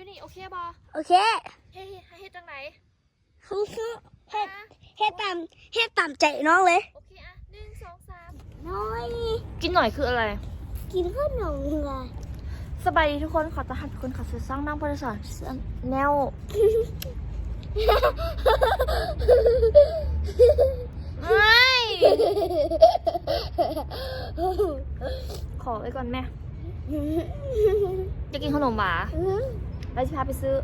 อยู่นี่โอเคบอโอเคเฮ้ยให้เฮ็ดจังไหนเฮ็ดเฮ็ดตามเฮ็ดตามใจน้องเลย โอเคอะหนึ่งสองสามน้อย กินหน่อยคืออะไร กินขนมไงสบายดีทุกคนขอต้อนรับทุกคนเขอซื้อสร้างนั่งบริษัทแนวไม่ขอไว้ก่อนแม่ จะกินขนมหวา แล้วจะพาไปซื้อ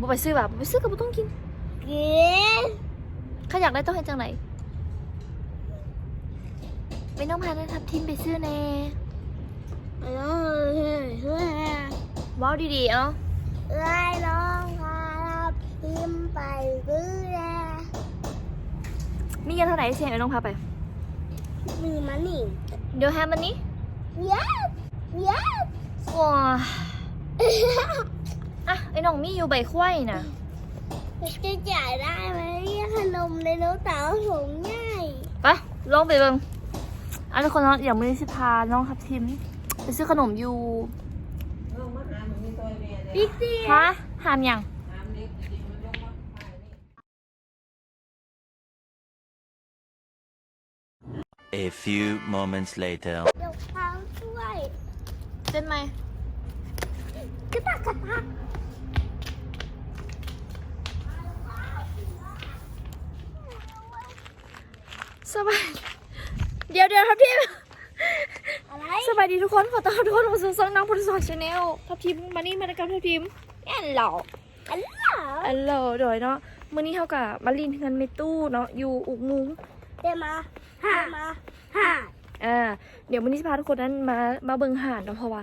บ่ไปซื้อหวาบ่ไปซื้อก็บ่ต้องกินกินถ้าอยากได้ต้องให้จังไหนไม่ต้องพาทับทิมไปซื้อแน่น้องเฮ้ยเฮ้ยว้าวดีๆเอ้าไล่น้องพาพิมไปซื้อแลมีเงินเท่าไหร่เสียงไอ้น้องพาไปมีมันนี่เดี๋ยวแฮมมันนี้ yes yes ว้า อะไอ้น้องมีอยู่ใบควายนะจะจ่ายได้ไหมเนี่ยขนมในรถเต๋าถุงใหญ่ไปลองไปเบิ่งอันทุกคนเนาะอย่างมื้อนี้สิพาน้องทับทิมไปซื้อขนมอยู่บิ๊กซีฮะหามยัง A few moments later. เดี๋ยวพาช่วยเต้นไหม กระตักกระตักสบายเดี๋ยวเดี๋ยวทับทิมอะไรสบายดีทุกคนขอต้อนรับทุกคนมาสู่ช่องน้องพุทธศรชาแนลทับทิมมานี่มาในกับทับทิมแอนเหล่าอันเหรออันเหล่าโดยเนาะมื้อนี้เฮากับมาลินเงินเมตู้เนาะอยู่อุกมุงเดี๋ยวมาห้ามาห้าอ่าเดี๋ยววันนี้จะพาทุกคนนั้นมามาเบิงหาดเนาะเพราะว่า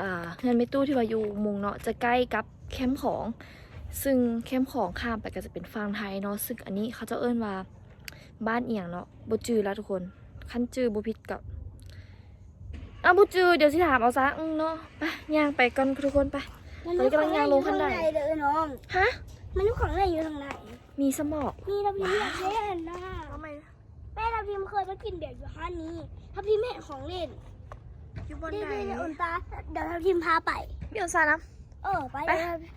อ่าเงินไม่ตู้ที่ว่าอยู่มุงเนาะจะใกล้กับแคมป์ของ ซึ่งแคมป์ของข้ามไปก็จะเป็นฟาร์มไทยเนาะซึ่งอันนี้เขาจะเอิ้นว่าบ้านเอียงเนาะบ่จือแล้วทุกคนขั้นจือบ่ผิดกับอ้าวบ่จือเดี๋ยวสิถามเอาซะอืมเนาะไปย่างไปกันทุกคนไปตอนนี้กำลังย่างลงขั้นใดมัอยู่ข้างในเด้อน้องฮะมันอยู่ของในอยู่ทางไหนมีสมอกนี่เราพิมพ์อยากเล่นนะทำไมแม่เราพิมพ์เคยมากินเด็กอยู่ห้านนี้ถ้าพิมพ์ไม่เห็นของเล่น อยู่บนเดี๋ยวไหนเดี๋ยวอุ่นตาเดี๋ยวเราพิมพ์พาไปพี่เอาซานะเออไปไป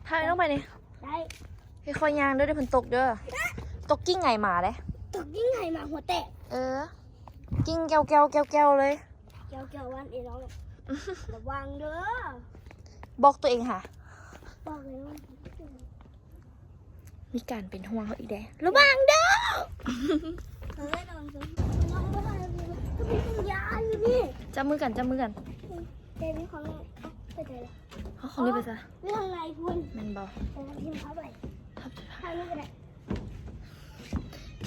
พาไปต้องไปนี่ได้ค่อยๆย่างเด้อเดี๋ยวเพิ่นตกเด้อตกกิ้งไงหมาเด้ตกยิ่งไงมาหัวแตกเออ กิ้งแก้วแก้วแก้วแก้วเลยเกี่ยวเกี่ยววันเองน้องระวังเด้อบอกตัวเองค่ะบอกเลยว่ามีการเป็นห่วงเขาอีกแด้ระวังเด้อ จับมือกันจับมือกันเดี๋ยวมีของเล่นเอ้าไปไหนล่ะเอาของนี้ไปซะนี่ทางไหนคุณแมันบอกเดี๋ยวเราพิมพ์พาไปทับทางนี้ก็ได้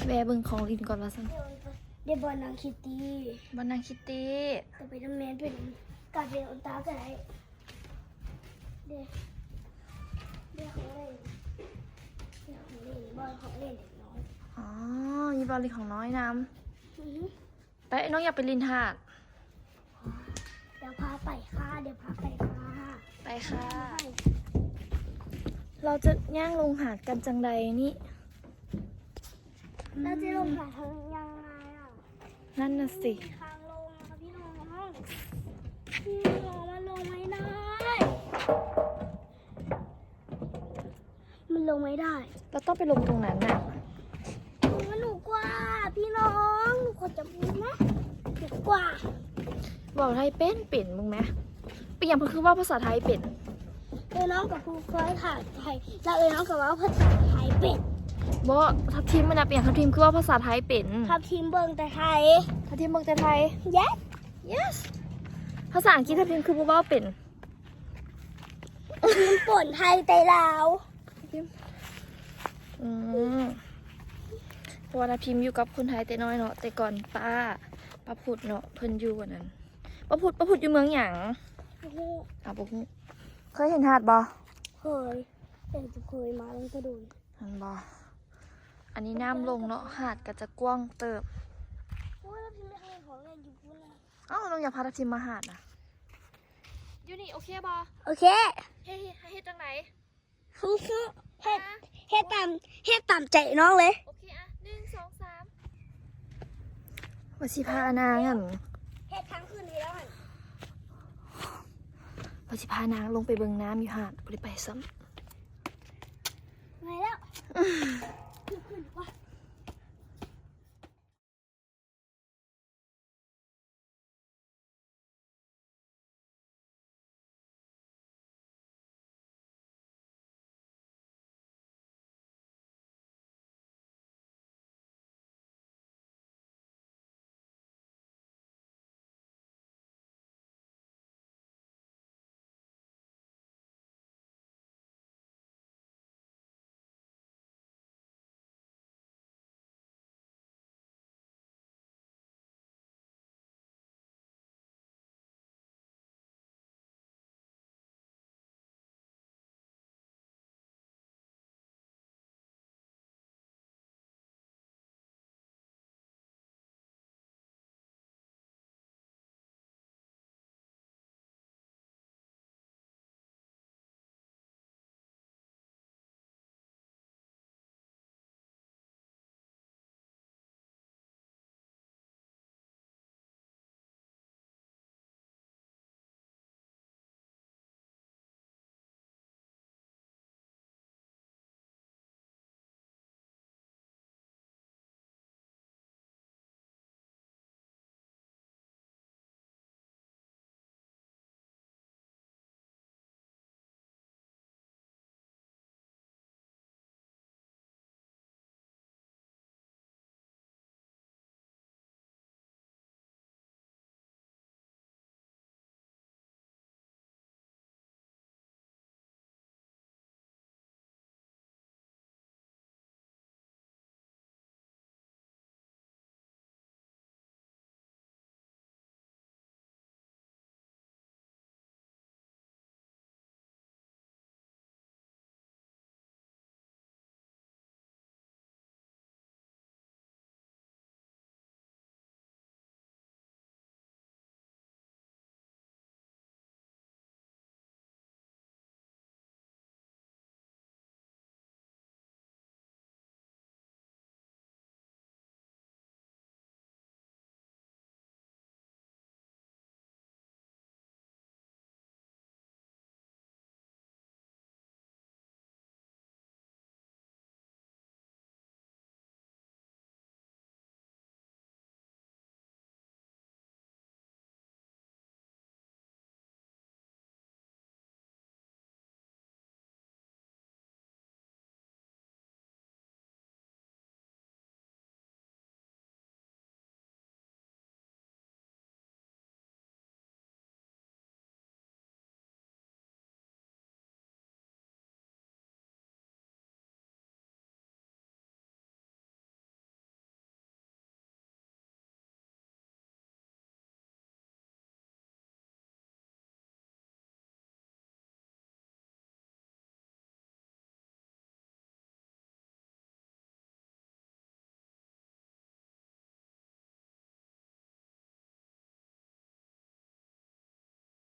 แวะเบิ่งของลินก่อนว่าซั่นเดี๋ยวเดี๋ยวบอลนางคิตตี้บานนางคิตตี้จะไปทำแมนเป็นกาเป็นอุลตร้าก็ได้เดี๋ยวเดี๋ยวของเล่นเดี๋ยวของเล่นบอลของเล่นเด็กน้อยอ๋อมีบอลลินของน้อยน้อือหือำไปน้องอยากไปลินหาดเดี๋ ยวพาไปค่ะ เดี๋ยวพาไปค่ะไปค่ะ เราจะย่างลงหาดกันจังใดนี่ เราจะลงหาทางยังไงอะนั่นน่ะสิ ทางลงนะคะพี่น้องพี่น้องมันลงไม่ได้ มันลงไม่ได้ เราต้องไปลงตรงนั้นน่ะมันหนูกว่าพี่น้องหนูขอจับมือนะหนูกว่า บอกไทยเป็นเป็นมึงไหมเป็นอย่างเพิ่นคือว่าภาษาไทยเป็นเอ้ยน้องกับครูเคยถ่ายไทยแล้วเอ้ยน้องกับว่าภาษาไทยเป็นบ่ทับทิมมันนะเป็นอย่างทับทิมคือว่าภาษาไทยเป็นทับทีมเบิงแต่ไทยทับทิมเมืองแต่ไทย yes yes ภาษาอังกฤษทับทิมคือบ่เว้าเป็นทีมป่นไทยแต่ลาวอืมเพราะว่าทับทิมอยู่กับคนไทยแต่น้อยเนาะแต่ก่อนป้าป้าพุดเนาะเพิ่นอยู่กว่านั้น ป้าพุดป้าพุดอยู่เมืองหยังโอ้โหอะบ่ฮู้เคยเห็นหาดบ่เคยแต่จะเคยมาแล้วก็โดนหันบ่อันนี้น้ำลงเนาะหาดก็จะกว้างเติบโอ้ยแล้วพี่ไม่เคยของเล่นอยู่พูดนะเอ้าน้องอยากพาทับทิมมาหาดนะอยู่นี่โอเคบ่โอเคเฮ้ยให้เฮ็ดจังไหนเฮ็ดเฮ็ดตามเฮ็ดตามใจน้องเลย โอเคอะหนึ่งสองสามว่าสิพานางอั่น ฮ็ดทั้งคืนนี้แล้วันเราจะพานางลงไปเบิงน้ำอยู่หาดบริไปซ้ำไปแล้ว ขึ้นขึ้นดีกว่า